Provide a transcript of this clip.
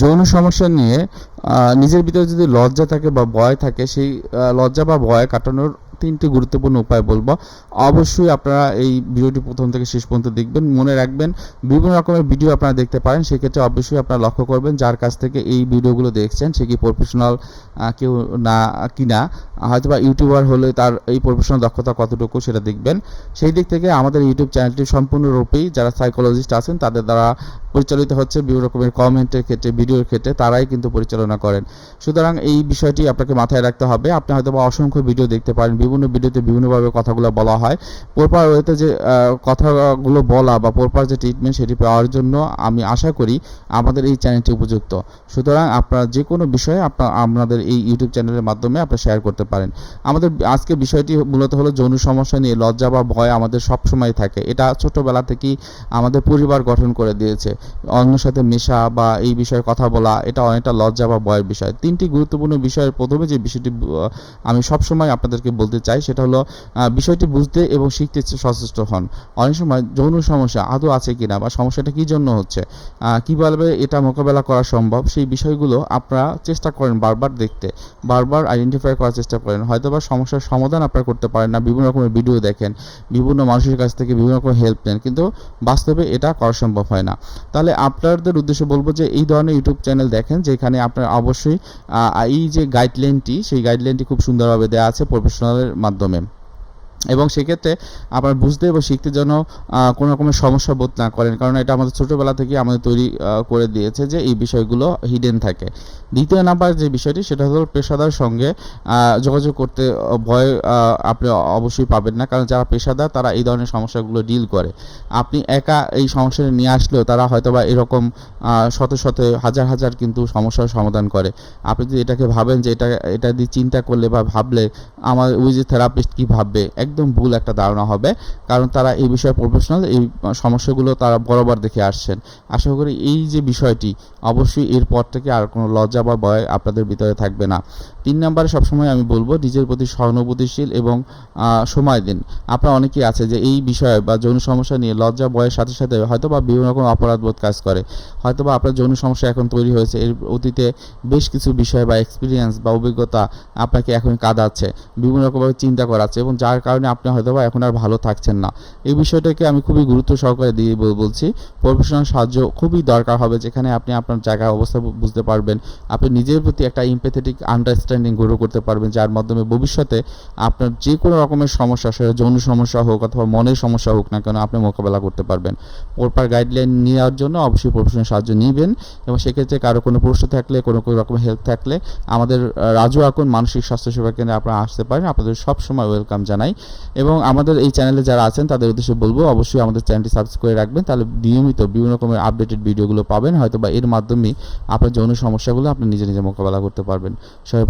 যৌন সমস্যা নিয়ে নিজের ভিতরে যদি লজ্জা থাকে বা ভয় থাকে, সেই লজ্জা বা ভয় কাটানোর তিনটি গুরুত্বপূর্ণ উপায় বলব। অবশ্যই আপনারা এই ভিডিওটি প্রথম থেকে শেষ পর্যন্ত দেখবেন। মনে রাখবেন, বিভিন্ন রকমের ভিডিও আপনারা দেখতে পারেন। সেক্ষেত্রে অবশ্যই আপনারা লক্ষ্য করবেন, যার কাছ থেকে এই ভিডিওগুলো দেখছেন, সে কি প্রফেশনাল কেউ না, কিনা। হয়তো বা ইউটিউবার হলে তার এই প্রফেশনাল দক্ষতা কতটুকু সেটা দেখবেন। সেই দিক থেকে আমাদের ইউটিউব চ্যানেলটি সম্পূর্ণরূপেই যারা সাইকোলজিস্ট আছেন, তাদের দ্বারা পরিচালিত হচ্ছে বিভিন্ন রকমের কমেন্টের ক্ষেত্রে, ভিডিওর ক্ষেত্রে, তারাই কিন্তু পরিচালনা করেন। সুতরাং এই বিষয়টি আপনাকে মাথায় রাখতে হবে। আপনি হয়তো বা অসংখ্য ভিডিও দেখতে পারেন, বিভিন্ন ভিডিওতে বিভিন্নভাবে কথাগুলো বলা হয়। প্রপার ওয়েতে যে কথাগুলো বলা বা প্রপার যে ট্রিটমেন্ট সেটি পাওয়ার জন্য আমি আশা করি আমাদের এই চ্যানেলটি উপযুক্ত। সুতরাং আপনারা যে কোনো বিষয়ে আপনার আপনাদের এই ইউটিউব চ্যানেলের মাধ্যমে আপনারা শেয়ার করতে পারেন। আমাদের আজকে বিষয়টি মূলত হলো যৌন সমস্যা নিয়ে লজ্জা বা ভয় আমাদের সব সময় থাকে। এটা ছোটবেলা থেকেই আমাদের পরিবার গঠন করে দিয়েছে। অন্যের সাথে মেশা বা এই বিষয়ে কথা বলা, এটা অনেকটা লজ্জা বা ভয়ের বিষয়। তিনটি গুরুত্বপূর্ণ বিষয়ের প্রথমে যে বিষয়টি আমি সবসময় আপনাদেরকে বলতে চাই, সেটা হলো বিষয়টি বুঝতে এবং শিখতে সচেষ্ট হন। অনেক সময় যৌন সমস্যা আদৌ আছে কিনা বা সমস্যাটা কী জন্য হচ্ছে কীভাবে এটা মোকাবেলা করা সম্ভব, সেই বিষয়গুলো আপনারা চেষ্টা করেন বারবার দেখতে, বারবার আইডেন্টিফাই করার চেষ্টা করেন হয়তো বা সমস্যার সমাধান আপনারা করতে পারেন না। বিভিন্ন রকমের ভিডিও দেখেন, বিভিন্ন মানুষের কাছ থেকে বিভিন্ন রকম হেল্প নেন, কিন্তু বাস্তবে এটা করা সম্ভব হয় না। তাহলে আপনাদের উদ্দেশ্যে বলব যে, এই ধরনের ইউটিউব চ্যানেল দেখেন, যেখানে আপনার অবশ্যই এই যে গাইডলাইনটি সেই গাইডলাইনটি খুব সুন্দরভাবে দেওয়া আছে প্রফেশনালের মাধ্যমে। এবং সেক্ষেত্রে আপনার বুঝতে এবং শিখতে যেন কোনো রকমের সমস্যা বোধ না করেন। কারণ এটা আমাদের ছোটোবেলা থেকে আমাদের তৈরি করে দিয়েছে যে এই বিষয়গুলো হিডেন থাকে। দ্বিতীয় নাম্বার যে বিষয়টি, সেটা হলো পেশাদার সঙ্গে যোগাযোগ করতে ভয় আপনি অবশ্যই পাবেন না। কারণ যারা পেশাদার, তারা এই ধরনের সমস্যাগুলো ডিল করে। আপনি একা এই সমস্যাটা নিয়ে আসলেও তারা হয়তো বা এরকম শত শত, হাজার হাজার কিন্তু সমস্যার সমাধান করে। আপনি যদি এটাকে ভাবেন যে এটা এটা দিয়ে চিন্তা করলে বা ভাবলে, আমার ওই যে থেরাপিস্ট কী ভাববে? একদম ভুল একটা ধারণা হবে। কারণ তারা এই বিষয়ে প্রফেশনাল এই সমস্যাগুলো তারা বরাবর দেখে আসছেন। আশা করি এই যে বিষয়টি, অবশ্যই এরপর থেকে আর কোনো লজ্জা বা ভয় আপনাদের ভিতরে থাকবে না। তিন নম্বরে সবসময় আমি বলব নিজের প্রতি সহানুভূতিশীল এবং সময় দিন। আপনার অনেকেই আছে যে এই বিষয়ে বা যৌন সমস্যা নিয়ে লজ্জা বয়ের সাথে সাথে হয়তো বা বিভিন্ন রকম অপরাধবোধ কাজ করে। হয়তো বা আপনার যৌন সমস্যা এখন তৈরি হয়েছে, এর অতীতে বেশ কিছু বিষয় বা এক্সপিরিয়েন্স বা অভিজ্ঞতা আপনাকে এখন কাঁদাচ্ছে, বিভিন্ন রকমভাবে চিন্তা করাচ্ছে এবং যার কারণে আপনি হয়তো বা এখন আর ভালো থাকছেন না। এই বিষয়টাকে আমি খুবই গুরুত্ব সহকারে দিয়ে বলছি প্রফেশনাল সাহায্য খুবই দরকার হবে যেখানে আপনি আপনার জায়গা অবস্থা বুঝতে পারবেন। আপনি নিজের প্রতি একটা ইম্পেথেটিক আন্ডারস্ট্যান্ডিং গড়ে করতে পারবেন, যার মাধ্যমে ভবিষ্যতে আপনার যে কোনো রকমের সমস্যা সেটা যৌন সমস্যা হোক অথবা মনের সমস্যা হোক না কেন, আপনি মোকাবেলা করতে পারবেন। প্রপার গাইডলাইন নেওয়ার জন্য অবশ্যই প্রফেশনাল সাহায্য নেবেন এবং সেক্ষেত্রে কারও কোনো প্রশ্ন থাকলে, কোনো কোনো রকমের হেল্প থাকলে আমাদের রাজু আকুন মানসিক স্বাস্থ্য সেবা কেন্দ্রে আপনারা আসতে পারেন। আপনাদের সবসময় ওয়েলকাম জানাই। এবং আমাদের এই চ্যানেলে যারা আছেন, তাদের উদ্দেশ্যে বলব, অবশ্যই আমাদের চ্যানেলটি সাবস্ক্রাইব করে রাখবেন। তাহলে নিয়মিত বিভিন্ন রকমের আপডেটেড ভিডিওগুলো পাবেন। হয়তো বা এর মাধ্যমে আপনার যৌন সমস্যাগুলো আপনি নিজে নিজে মোকাবেলা করতে পারবেন। সবাই